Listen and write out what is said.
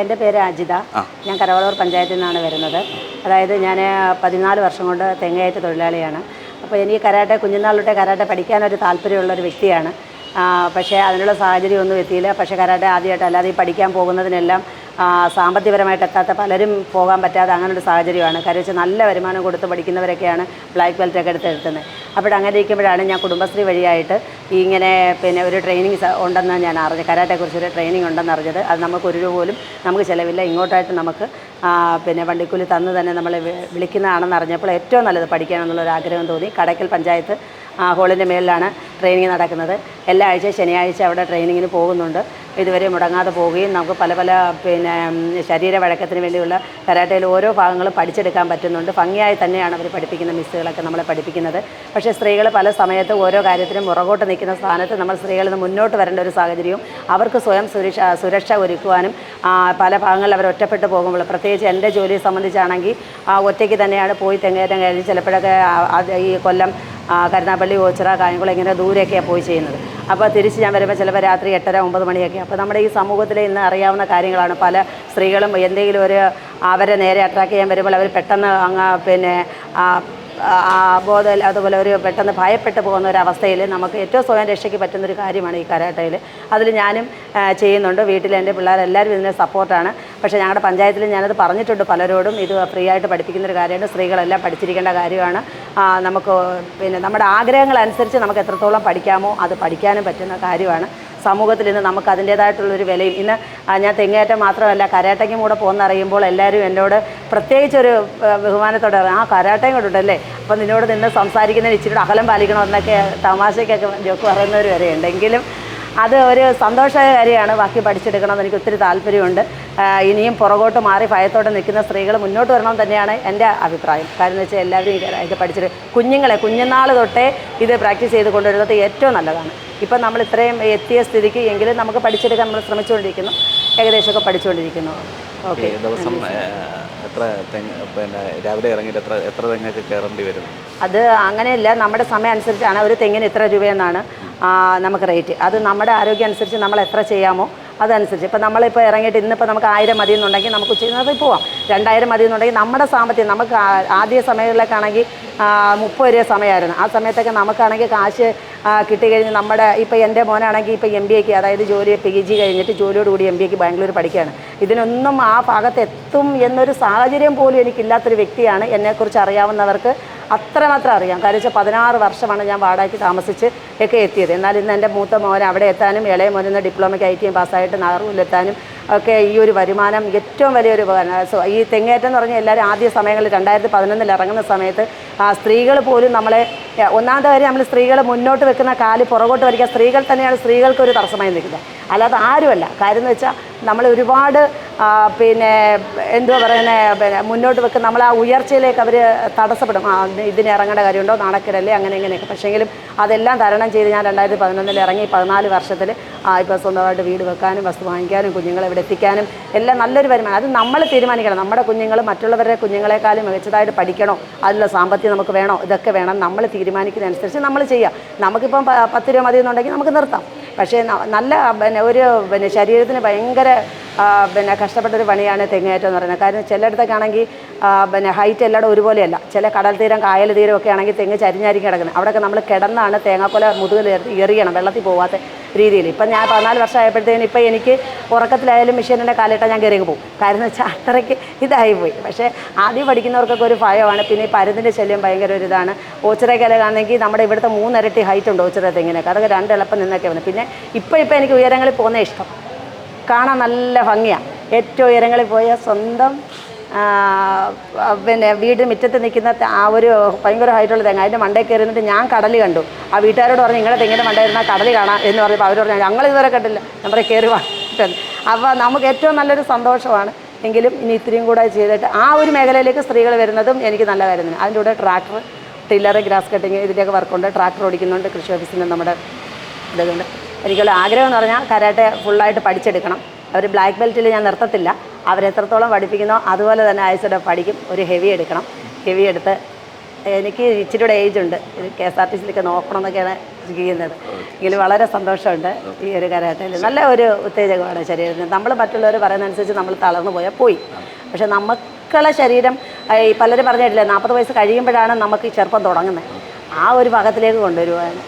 എന്റെ പേര് അജിത. ഞാൻ കരവളൂർ പഞ്ചായത്തിൽ നിന്നാണ് വരുന്നത്. അതായത് ഞാൻ പതിനാല് വർഷം കൊണ്ട് തെങ്ങയറ്റ തൊഴിലാളിയാണ്. അപ്പോൾ എനിക്ക് കരാട്ടെ കുഞ്ഞുനാളിലൊട്ടെ കരാട്ടെ പഠിക്കാനൊരു താല്പര്യമുള്ളൊരു വ്യക്തിയാണ്. പക്ഷേ അതിനുള്ള സാഹചര്യമൊന്നും എത്തിയില്ല. പക്ഷേ കരാട്ടെ ആദ്യമായിട്ട് അല്ലാതെ ഈ പഠിക്കാൻ പോകുന്നതിനെല്ലാം സാമ്പത്തികപരമായിട്ട് എത്താത്ത പലരും പോകാൻ പറ്റാതെ അങ്ങനെ ഒരു സാഹചര്യമാണ്. കാര്യം വെച്ചാൽ നല്ല വരുമാനം കൊടുത്ത് പഠിക്കുന്നവരൊക്കെയാണ് ബ്ലാക്ക് ബെൽറ്റ് ഒക്കെ എടുത്ത് എടുത്തത് അപ്പോൾ അങ്ങനെ ഇരിക്കുമ്പോഴാണ് ഞാൻ കുടുംബശ്രീ വഴിയായിട്ട് ഇങ്ങനെ പിന്നെ ഒരു ട്രെയിനിങ് ഉണ്ടെന്ന് ഞാൻ അറിഞ്ഞു കരാട്ടെക്കുറിച്ചൊരു ട്രെയിനിങ് ഉണ്ടെന്ന് അറിഞ്ഞത്. അത് നമുക്ക് ഒരു രൂപ പോലും നമുക്ക് ചിലവില്ല. ഇങ്ങോട്ടായിട്ട് നമുക്ക് പിന്നെ വണ്ടിക്കൂലി തന്ന് തന്നെ നമ്മളെ വിളിക്കുന്നതാണെന്ന് അറിഞ്ഞപ്പോൾ ഏറ്റവും നല്ലത് പഠിക്കാനെന്നുള്ളൊരു ആഗ്രഹം തോന്നി. കടയ്ക്കൽ പഞ്ചായത്ത് ഹോളിന്റെ മേളിലാണ് ട്രെയിനിങ് നടക്കുന്നത്. എല്ലാ ആഴ്ച ശനിയാഴ്ച അവിടെ ട്രെയിനിങ്ങിന് പോകുന്നുണ്ട്. ഇതുവരെ മുടങ്ങാതെ പോവുകയും നമുക്ക് പല പല പിന്നെ ശരീര വഴക്കത്തിന് വേണ്ടിയുള്ള കരാട്ടയിൽ ഓരോ ഭാഗങ്ങളും പഠിച്ചെടുക്കാൻ പറ്റുന്നുണ്ട്. ഭംഗിയായി തന്നെയാണ് അവർ പഠിപ്പിക്കുന്ന മിസ്സുകളൊക്കെ നമ്മളെ പഠിപ്പിക്കുന്നത്. പക്ഷേ സ്ത്രീകൾ പല സമയത്ത് ഓരോ കാര്യത്തിനും പുറകോട്ട് നിൽക്കുന്ന സ്ഥാനത്ത് നമ്മൾ സ്ത്രീകളിൽ നിന്ന് മുന്നോട്ട് വരേണ്ട ഒരു സാഹചര്യവും അവർക്ക് സ്വയം സുരക്ഷ സുരക്ഷ ഒരുക്കുവാനും പല ഭാഗങ്ങളിൽ അവർ ഒറ്റപ്പെട്ടു പോകുമ്പോൾ പ്രത്യേകിച്ച് എന്റെ ജോലിയെ സംബന്ധിച്ചാണെങ്കിൽ ആ, ഒറ്റയ്ക്ക് തന്നെയാണ് പോയി തെങ്ങേറ്റം കഴിഞ്ഞ് ചിലപ്പോഴൊക്കെ ഈ കൊല്ലം കരുനാപ്പള്ളി ഓച്ചിറ കായംകുളം ഇങ്ങനെ ദൂരെയൊക്കെയാണ് പോയി ചെയ്യുന്നത്. അപ്പോൾ തിരിച്ച് ഞാൻ വരുമ്പോൾ ചിലപ്പോൾ രാത്രി എട്ടര ഒമ്പത് മണിയൊക്കെ. അപ്പോൾ നമ്മുടെ ഈ സമൂഹത്തിൽ ഇന്ന് അറിയാവുന്ന കാര്യങ്ങളാണ് പല സ്ത്രീകളും എന്തെങ്കിലും ഒരു അവരെ നേരെ അട്രാക്ട് ചെയ്യാൻ വരുമ്പോൾ അവർ പെട്ടെന്ന് അങ്ങ് പിന്നെ ബോധം അതുപോലെ ഒരു പെട്ടെന്ന് ഭയപ്പെട്ടു പോകുന്ന ഒരു അവസ്ഥയിൽ നമുക്ക് ഏറ്റവും സ്വയം രക്ഷയ്ക്ക് പറ്റുന്നൊരു കാര്യമാണ് ഈ കരാട്ടയിൽ. അതിൽ ഞാനും ചെയ്യുന്നുണ്ട്. വീട്ടിൽ എന്റെ പിള്ളേരെല്ലാവരും ഇതിന് സപ്പോർട്ടാണ് പക്ഷേ ഞങ്ങളുടെ പഞ്ചായത്തിൽ ഞാനത് പറഞ്ഞിട്ടുണ്ട് പലരോടും. ഇത് ഫ്രീ ആയിട്ട് പഠിപ്പിക്കുന്നൊരു കാര്യമാണ്. സ്ത്രീകളെല്ലാം പഠിച്ചിരിക്കേണ്ട കാര്യമാണ്. നമുക്ക് പിന്നെ നമ്മുടെ ആഗ്രഹങ്ങൾ അനുസരിച്ച് നമുക്ക് എത്രത്തോളം പഠിക്കാമോ അത് പഠിക്കാനും പറ്റുന്ന കാര്യമാണ്. സമൂഹത്തിൽ ഇന്ന് നമുക്ക് അതിന്റേതായിട്ടുള്ളൊരു വിലയും. ഇന്ന് ഞാൻ തെങ്ങേറ്റം മാത്രമല്ല കരാട്ടയ്ക്കും കൂടെ പോകുന്നറിയുമ്പോൾ എല്ലാവരും എന്നോട് പ്രത്യേകിച്ചൊരു ബഹുമാനത്തോടെ ആ കരാട്ടയും ഉണ്ടല്ലേ അപ്പം നിന്നോട് നിന്ന് സംസാരിക്കുന്നതിന് ഇച്ചിരി അകലം പാലിക്കണം എന്നൊക്കെ തമാശയ്ക്കൊക്കെ ജോക്ക് പറയുന്നവർ വരെ ഉണ്ടെങ്കിലും അത് ഒരു സന്തോഷമായ കാര്യമാണ് ബാക്കി പഠിച്ചെടുക്കണമെന്ന് എനിക്ക് ഒത്തിരി താല്പര്യമുണ്ട്. ഇനിയും പുറകോട്ട് മാറി ഭയത്തോടെ നിൽക്കുന്ന സ്ത്രീകൾ മുന്നോട്ട് വരണം തന്നെയാണ് എന്റെ അഭിപ്രായം. കാരണം എന്ന് വെച്ചാൽ എല്ലാവരും ഇത് പഠിച്ചിട്ട് കുഞ്ഞുങ്ങളെ കുഞ്ഞുനാൾ തൊട്ടേ ഇത് പ്രാക്ടീസ് ചെയ്ത് കൊണ്ടുവരുന്നത് ഏറ്റവും നല്ലതാണ്. ഇപ്പം നമ്മൾ ഇത്രയും എത്തിയ സ്ഥിതിക്ക് എങ്കിലും നമുക്ക് പഠിച്ചെടുക്കാൻ നമ്മൾ ശ്രമിച്ചുകൊണ്ടിരിക്കുന്നു. ഏകദേശമൊക്കെ പഠിച്ചുകൊണ്ടിരിക്കുന്നു. ഈ ദിവസം എത്ര തെങ്ങ് പിന്നെ രാവിലെ ഇറങ്ങിയിട്ട് എത്ര എത്ര തെങ്ങൊക്കെ കയറേണ്ടി വരും അത് അങ്ങനെയല്ല നമ്മുടെ സമയം അനുസരിച്ചാണ് ഒരു തെങ്ങിന് ഇത്ര രൂപയെന്നാണ് നമുക്ക് റേറ്റ്. അത് നമ്മുടെ ആരോഗ്യം അനുസരിച്ച് നമ്മൾ എത്ര ചെയ്യാമോ അതനുസരിച്ച്. ഇപ്പം നമ്മളിപ്പോൾ ഇറങ്ങിയിട്ട് ഇന്നിപ്പോൾ നമുക്ക് ആയിരം മതി എന്നുണ്ടെങ്കിൽ നമുക്ക് ഉച്ചയ്ക്ക് പോവാം. രണ്ടായിരം മതി എന്നുണ്ടെങ്കിൽ നമ്മുടെ സാമ്പത്തികം നമുക്ക് ആദ്യ സമയങ്ങളിലേക്കാണെങ്കിൽ മുപ്പത് രൂപ സമയമായിരുന്നു. ആ സമയത്തൊക്കെ നമുക്കാണെങ്കിൽ കാശ് കിട്ടി കിട്ടിക്കഴിഞ്ഞ് നമ്മുടെ ഇപ്പോൾ എന്റെ മോനാണെങ്കിൽ ഇപ്പോൾ എം ബി എക്ക് അതായത് ജോലി പി ജി കഴിഞ്ഞിട്ട് ജോലിയോടുകൂടി എം ബി എക്ക് ബാംഗ്ലൂർ പഠിക്കുകയാണ്. ഇതിനൊന്നും ആ ഭാഗത്ത് എത്തും എന്നൊരു സാഹചര്യം പോലും എനിക്കില്ലാത്തൊരു വ്യക്തിയാണ്. എന്നെക്കുറിച്ച് അറിയാവുന്നവർക്ക് അത്രമാത്രം അറിയാം. കാര്യം വെച്ചാൽ പതിനാറ് വർഷമാണ് ഞാൻ വാടാക്കി താമസിച്ച് ഒക്കെ എത്തിയത്. എന്നാൽ ഇന്ന് എന്റെ മൂത്ത മോൻ അവിടെ എത്താനും ഇളയ മോനിന്ന് ഡിപ്ലോമയ്ക്ക് ഐ ടി എം പാസ്സായിട്ട് നാറൂലെത്താനും ഒക്കെ ഈ ഒരു വരുമാനം ഏറ്റവും വലിയൊരു സോ ഈ തെങ്ങേറ്റം എന്ന് പറഞ്ഞാൽ എല്ലാവരും ആദ്യ സമയങ്ങളിൽ രണ്ടായിരത്തി പതിനൊന്നിൽ ഇറങ്ങുന്ന സമയത്ത് സ്ത്രീകൾ പോലും നമ്മളെ ഒന്നാമത്തെ കാര്യം നമ്മൾ സ്ത്രീകൾ മുന്നോട്ട് വെക്കുന്ന കാൽ പുറകോട്ട് വരിക സ്ത്രീകൾ തന്നെയാണ് സ്ത്രീകൾക്ക് ഒരു തടസ്സമായി നിൽക്കുന്നത്. അല്ലാതെ ആരുമല്ല. കാര്യം എന്ന് വെച്ചാൽ നമ്മൾ ഒരുപാട് പിന്നെ എന്തുവാ പറയുന്നത് പിന്നെ മുന്നോട്ട് വെക്കുന്ന നമ്മൾ ആ ഉയർച്ചയിലേക്ക് അവർ തടസ്സപ്പെടും. ആ ഇതിന് ഇറങ്ങേണ്ട കാര്യമുണ്ടോ? നാണക്കിടല്ലേ? അങ്ങനെ ഇങ്ങനെയൊക്കെ. പക്ഷേങ്കിലും അതെല്ലാം തരണം ചെയ്ത് ഞാൻ രണ്ടായിരത്തി പതിനൊന്നിൽ ഇറങ്ങി പതിനാല് വർഷത്തിൽ ഇപ്പോൾ സ്വന്തമായിട്ട് വീട് വെക്കാനും വസ്തു വാങ്ങിക്കാനും കുഞ്ഞുങ്ങളെ ഇവിടെ എത്തിക്കാനും എല്ലാം നല്ലൊരു വരുമാനം. അത് നമ്മൾ തീരുമാനിക്കണം. നമ്മുടെ കുഞ്ഞുങ്ങൾ മറ്റുള്ളവരുടെ കുഞ്ഞുങ്ങളെക്കാളും മികച്ചതായിട്ട് പഠിക്കണോ? അതിനുള്ള സാമ്പത്തികം നമുക്ക് വേണോ? ഇതൊക്കെ വേണം. നമ്മൾ തീരുമാനിക്കുന്നതനുസരിച്ച് നമ്മൾ ചെയ്യാം. നമുക്കിപ്പം പത്ത് രൂപ മതി എന്നുണ്ടെങ്കിൽ നമുക്ക് നിർത്താം. പക്ഷേ നല്ല പിന്നെ ഒരു പിന്നെ ശരീരത്തിന് ഭയങ്കര പിന്നെ കഷ്ടപ്പെട്ട ഒരു പണിയാണ് തെങ്ങേറ്റം എന്ന് പറയുന്നത്. കാരണം ചിലയിടത്തൊക്കെ ആണെങ്കിൽ പിന്നെ ഹൈറ്റ് എല്ലായിടും ഒരുപോലെയല്ല. ചില കടൽ തീരം കായൽ തീരം ഒക്കെ ആണെങ്കിൽ തെങ്ങ് ചരിഞ്ഞായിരിക്കും കിടക്കുന്നത്. അവിടെയൊക്കെ നമ്മൾ കിടന്നാണ് തേങ്ങാക്കൊല മുതുകിൽ എറി- എറിയണം വെള്ളത്തിൽ പോകാത്ത രീതിയിൽ. ഇപ്പം ഞാൻ പതിനാല് വർഷം ആയപ്പോഴത്തേന് ഇപ്പം എനിക്ക് ഉറക്കത്തിലായാലും മെഷീനിന്റെ കാലിട്ടാൽ ഞാൻ കയറി പോകും. കാരണം എന്ന് വെച്ചാൽ അത്രയ്ക്ക് ഇതായിപ്പോയി. പക്ഷേ ആദ്യം പഠിക്കുന്നവർക്കൊക്കെ ഒരു ഭയമാണ്. പിന്നെ ഈ പരുന്തിന്റെ ശല്യം ഭയങ്കര ഒരു ഇതാണ്. ഓച്ചിറക്കലാണെങ്കിൽ നമ്മുടെ ഇവിടുത്തെ മൂന്നിരട്ടി ഹൈറ്റ് ഉണ്ട് ഓച്ചിറ തെങ്ങിനൊക്കെ. അതൊക്കെ രണ്ട് എളുപ്പം നിന്നൊക്കെ വന്നു പിന്നെ ഇപ്പോൾ ഇപ്പോൾ എനിക്ക് ഉയരങ്ങളിൽ പോകുന്ന ഇഷ്ടം. കാണാൻ നല്ല ഭംഗിയാണ് ഏറ്റവും ഉയരങ്ങളിൽ പോയ സ്വന്തം പിന്നെ വീട് മുറ്റത്ത് നിൽക്കുന്ന ആ ഒരു ഭയങ്കര ഹൈറ്റുള്ള തെങ്ങ്. അതിന്റെ മണ്ടയിൽ കയറി ഞാൻ കടൽ കണ്ടു. ആ വീട്ടുകാരോട് പറഞ്ഞു നിങ്ങളുടെ തെങ്ങിന്റെ മണ്ട ഇരുന്നാൽ കടൽ കാണാം എന്ന് പറഞ്ഞപ്പോൾ അവർ പറഞ്ഞു ഞങ്ങൾ ഇതുവരെ കണ്ടില്ല. നമ്മുടെ കയറി വാങ്ങിട്ടുണ്ട് അപ്പോൾ നമുക്ക് ഏറ്റവും നല്ലൊരു സന്തോഷമാണ്. എങ്കിലും ഇനി ഇത്രയും കൂടെ ചെയ്തിട്ട് ആ ഒരു മേഖലയിലേക്ക് സ്ത്രീകൾ വരുന്നതും എനിക്ക് നല്ല കാര്യം തന്നെ അതിന്റെ കൂടെ ട്രാക്ടർ ടില്ലർ ഗ്രാസ് കട്ടിങ് ഇതിന്റെയൊക്കെ വർക്കുണ്ട് ട്രാക്ടർ ഓടിക്കുന്നുണ്ട് കൃഷി ഓഫീസിന്റെ നമ്മുടെ ഇതുകൊണ്ട് എനിക്കുള്ള ആഗ്രഹം എന്ന് പറഞ്ഞാൽ കരാട്ടെ ഫുള്ളായിട്ട് പഠിച്ചെടുക്കണം. അവർ ബ്ലാക്ക് ബെൽറ്റിൽ ഞാൻ നിർത്തത്തില്ല. അവരെത്രത്തോളം പഠിപ്പിക്കുന്നോ അതുപോലെ തന്നെ ആയുസോടെ പഠിക്കും. ഒരു ഹെവി എടുക്കണം. ഹെവി എടുത്ത് എനിക്ക് ഇച്ചിരി കൂടെ ഏജ് ഉണ്ട്. കെ എസ് ആർ ടി സിയിലൊക്കെ നോക്കണം എന്നൊക്കെയാണ് ചെയ്യുന്നത്. എങ്കിൽ വളരെ സന്തോഷമുണ്ട് ഈ ഒരു കരാട്ടയിൽ നല്ല ഒരു ഉത്തേജകമാണ് ശരീരത്തിന്. നമ്മൾ മറ്റുള്ളവർ പറയുന്നതനുസരിച്ച് നമ്മൾ തളർന്നു പോയാൽ പോയി. പക്ഷെ നമുക്കുള്ള ശരീരം ഈ പലരും പറഞ്ഞിട്ടില്ലേ നാൽപ്പത് വയസ്സ് കഴിയുമ്പോഴാണ് നമുക്ക് ചെറുപ്പം തുടങ്ങുന്നത്. ആ ഒരു ഭാഗത്തിലേക്ക് കൊണ്ടുവരുവാണ്.